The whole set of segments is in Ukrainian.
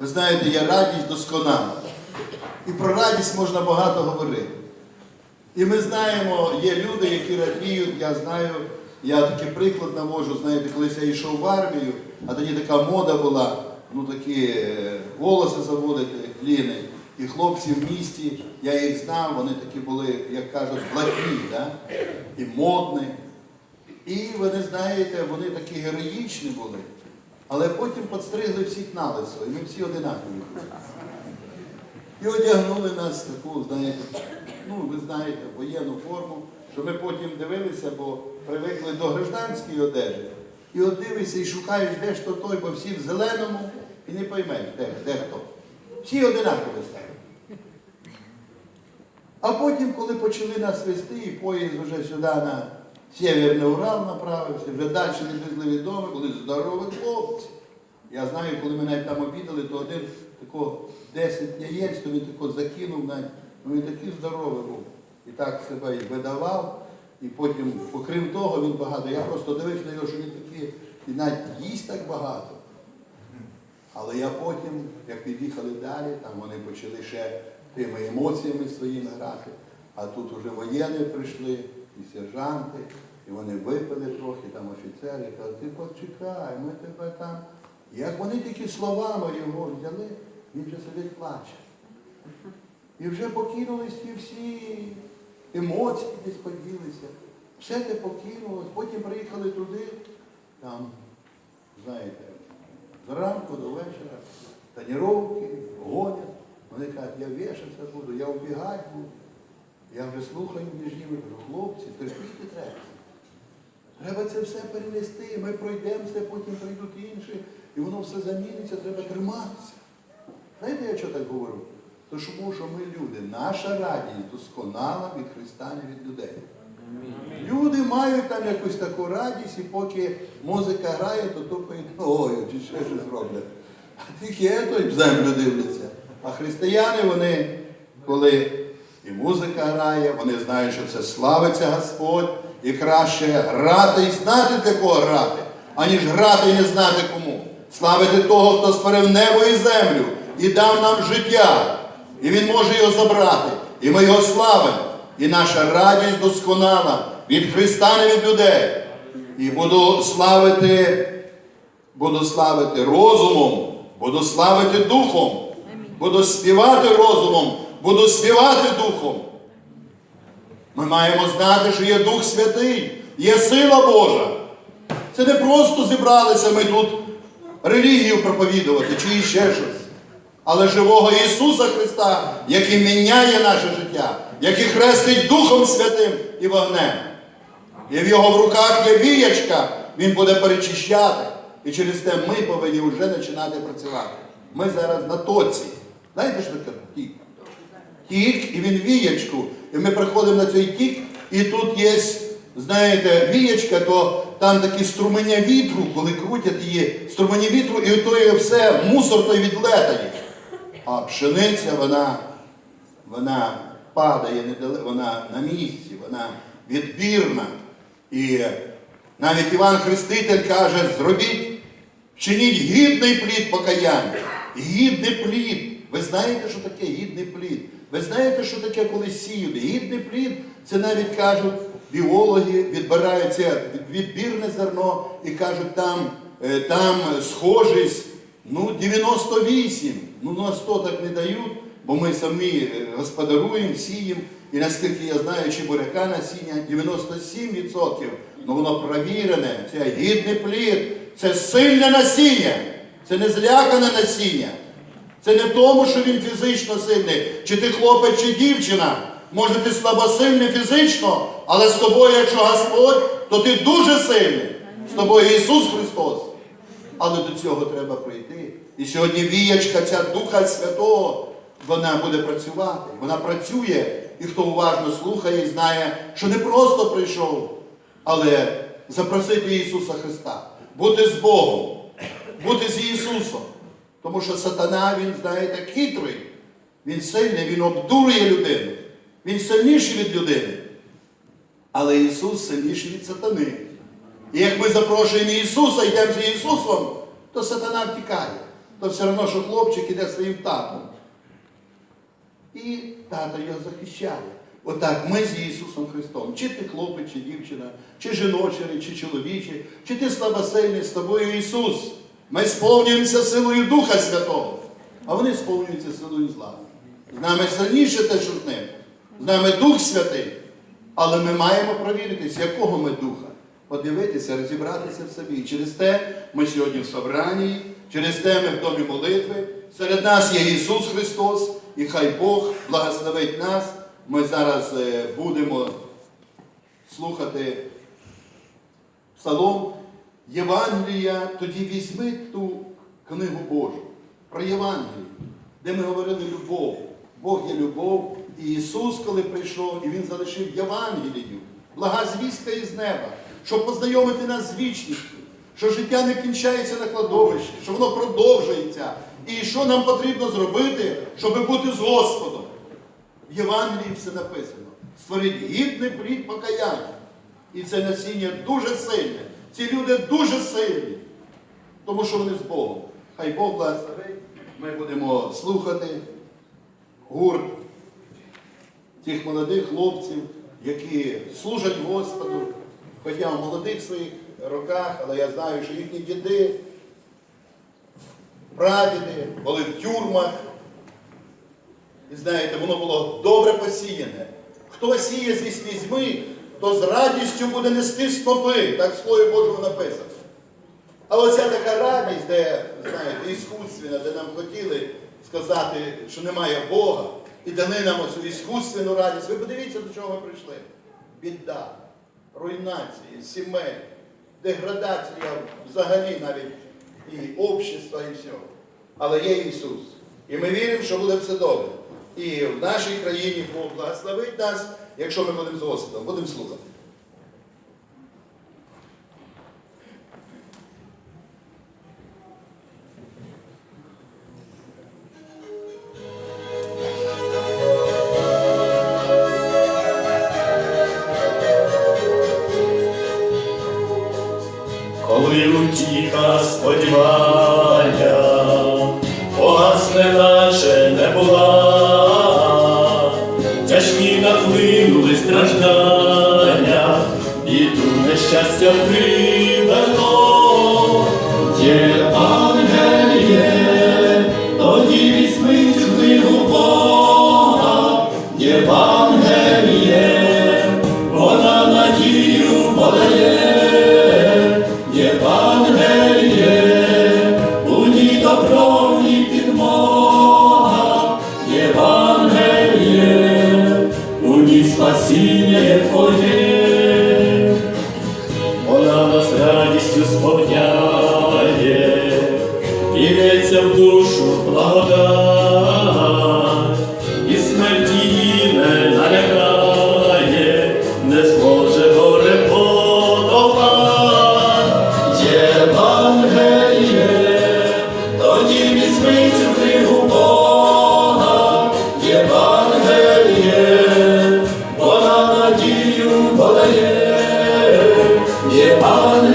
Ви знаєте, є радість досконала. І про радість можна багато говорити. І ми знаємо, є люди, які радіють, я знаю, я такий приклад навожу, знаєте, колись я йшов в армію, а тоді така мода була, ну такі е, волоси заводити, кліни. І хлопці в місті, я їх знав, вони такі були, як кажуть, блатні, да? і модні. І вони знаєте, вони такі героїчні були, але потім підстригли всіх на лицо, і ми всі одинакові. І одягнули нас таку, знаєте, ну ви знаєте, воєнну форму, що ми потім дивилися, бо привикли до гражданської одежі. І от дивишся і шукаєш, де ж то той, бо всі в зеленому, і не поймеш, де, де хто. Всі одинакові стали. А потім, коли почали нас вести, і поїзд вже сюди на Сєвєрний Урал направився, вже далі не везли від дому, були здорові хлопці. Я знаю, коли навіть там обідали, то один тако 10 яєць, то він тако закинув ну він такий здоровий був. І так себе і видавав, і потім, окрім того, він багато. Я просто дивився на нього, що він такий, і навіть їсть так багато. Але я потім, як під'їхали далі, там вони почали ще тими емоціями своїми грати. А тут вже воєнні прийшли, і сержанти, і вони випили трохи, там офіцери, кажуть, ти почекай, ми тебе там. Як вони тільки словами його взяли, він вже сидить плаче. І вже покинулись ті всі емоції десь поділися. Все те покинулось, потім приїхали туди, там, знаєте, зранку до вечора, таніровки, гонять. Вони кажуть, я вішатися буду, я вбігати буду. Я вже слухаю між ними, кажу, хлопці, терпіти треба. Треба це все перенести, ми пройдемо це, потім прийдуть інші, і воно все заміниться, треба триматися. Знаєте, я що так говорю? Тому що ми люди, наша радість досконала від Христа, не від людей. Люди мають там якусь таку радість, і поки музика грає, то тупають ногою чи ще щось роблять. А тільки ето в землю дивляться. А християни, вони, коли і музика грає, вони знають, що це славиться Господь, і краще грати і знати для кого грати, аніж грати і не знати кому. Славити того, хто створив небо і землю і дав нам життя. І Він може його забрати. І ми його славимо. І наша радість досконала від Христа, не від людей. І буду славити, буду славити розумом, буду славити духом, буду співати розумом, буду співати духом. Ми маємо знати, що є Дух Святий, є сила Божа. Це не просто зібралися ми тут релігію проповідувати чи ще щось. Але живого Ісуса Христа, який міняє наше життя, який хрестить Духом Святим і вогнем. І в його в руках є віячка, він буде перечищати. І через те ми повинні вже починати працювати. Ми зараз на тоці. Знаєте, що таке тік? І він віячку. І ми приходимо на цей тік, і тут є, знаєте, віячка, то там такі струмення вітру, коли крутять її, струмені вітру, і то все, мусор той відлетає. А пшениця, вона, вона падає вона на місці, вона відбірна. І навіть Іван Хреститель каже, зробіть, вчиніть гідний плід покаяння. Гідний плід. Ви знаєте, що таке гідний плід? Ви знаєте, що таке, коли сіють? Гідний плід, це навіть кажуть, біологи відбираються відбірне зерно і кажуть, там, е, там схожість ну, 98. Ну, на 100 так не дають, бо ми самі е, господаруємо, сіємо. І наскільки я знаю, чи буряка насіння 97%, ну воно провірене, це гідний плід, це сильне насіння, це не злякане насіння. Це не в тому, що він фізично сильний, чи ти хлопець, чи дівчина. Може, ти слабосильний фізично, але з тобою, якщо Господь, то ти дуже сильний. З тобою Ісус Христос. Але до цього треба прийти. І сьогодні віячка ця Духа Святого, вона буде працювати. Вона працює, і хто уважно слухає і знає, що не просто прийшов, але запросити Ісуса Христа, бути з Богом, бути з Ісусом. Тому що сатана, він, знаєте, хитрий, він сильний, він обдурює людину. Він сильніший від людини. Але Ісус сильніший від сатани. І як ми запрошуємо Ісуса, йдемо за Ісусом, то сатана втікає. то все одно, що хлопчик іде своїм татом. І тато його захищає. Отак ми з Ісусом Христом. Чи ти хлопець, чи дівчина, чи жіночий, чи чоловічий, чи ти слабосильний, з тобою Ісус. Ми сповнюємося силою Духа Святого, а вони сповнюються силою зла. З нами сильніше те, що з ним. З нами Дух Святий. Але ми маємо провіритись, якого ми духа. Подивитися, розібратися в собі. І через те ми сьогодні в собранні, через те ми в домі молитви. Серед нас є Ісус Христос, і хай Бог благословить нас. Ми зараз е, будемо слухати псалом Євангелія, тоді візьми ту книгу Божу про Євангелію, де ми говорили любов. Бог є любов. І Ісус, коли прийшов, і Він залишив Євангелію, блага звістка із неба, щоб познайомити нас з вічністю, що життя не кінчається на кладовищі, що воно продовжується. І що нам потрібно зробити, щоб бути з Господом. В Євангелії все написано. Створіть гідний плід покаяння. І це насіння дуже сильне. Ці люди дуже сильні, тому що вони з Богом. Хай Бог благословить. Ми будемо слухати гурт цих молодих хлопців, які служать Господу, хоча в молодих своїх роках, але я знаю, що їхні діди, прадіди були в тюрмах. І знаєте, воно було добре посіяне. Хто сіє зі слізьми, то з радістю буде нести стопи. Так в Слові Божому написано. А оця така радість, де, знаєте, іскусственна, де нам хотіли сказати, що немає Бога, і дали нам оцю іскусственну радість. Ви подивіться, до чого ми прийшли. Біда, руйнації, сімей, деградація взагалі навіть і общества, і всього. Але є Ісус. І ми віримо, що буде все добре. І в нашій країні Бог благословить нас, якщо ми будемо з Господом, будемо слухати. Коли утіха сподівання, нещастя привело, є ангел є, тоді візьми цю книгу Бога, Євангеліє, on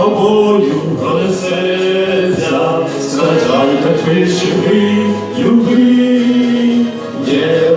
тобою пронесеться, сажай так живи, люби, є.